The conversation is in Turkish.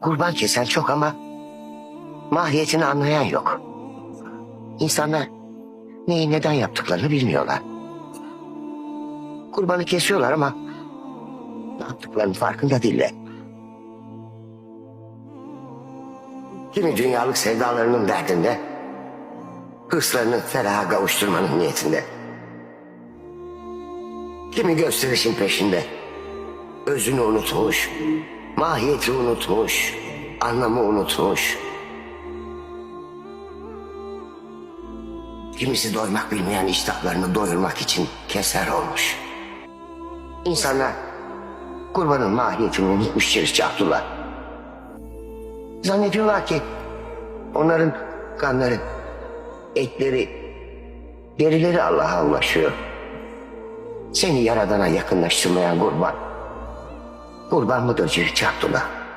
Kurban kesen çok ama mahiyetini anlayan yok. İnsanlar neyi neden yaptıklarını bilmiyorlar. Kurbanı kesiyorlar ama ne yaptıklarının farkında değiller. Kimi dünyalık sevdalarının derdinde, hırslarını feraha kavuşturmanın niyetinde. Kimi gösterişin peşinde, özünü unutmuş, mahiyeti unutmuş, anlamı unutmuş. Kimisi doymak bilmeyen iştahlarını doyurmak için keser olmuş. İnsanlar kurbanın mahiyetini unutmuş Çirişçi Abdullah. Zannediyorlar ki onların kanları, etleri, derileri Allah'a ulaşıyor. Seni Yaradan'a yakınlaştırmayan kurban. Kurban mıdır Çirişçi Abdullah?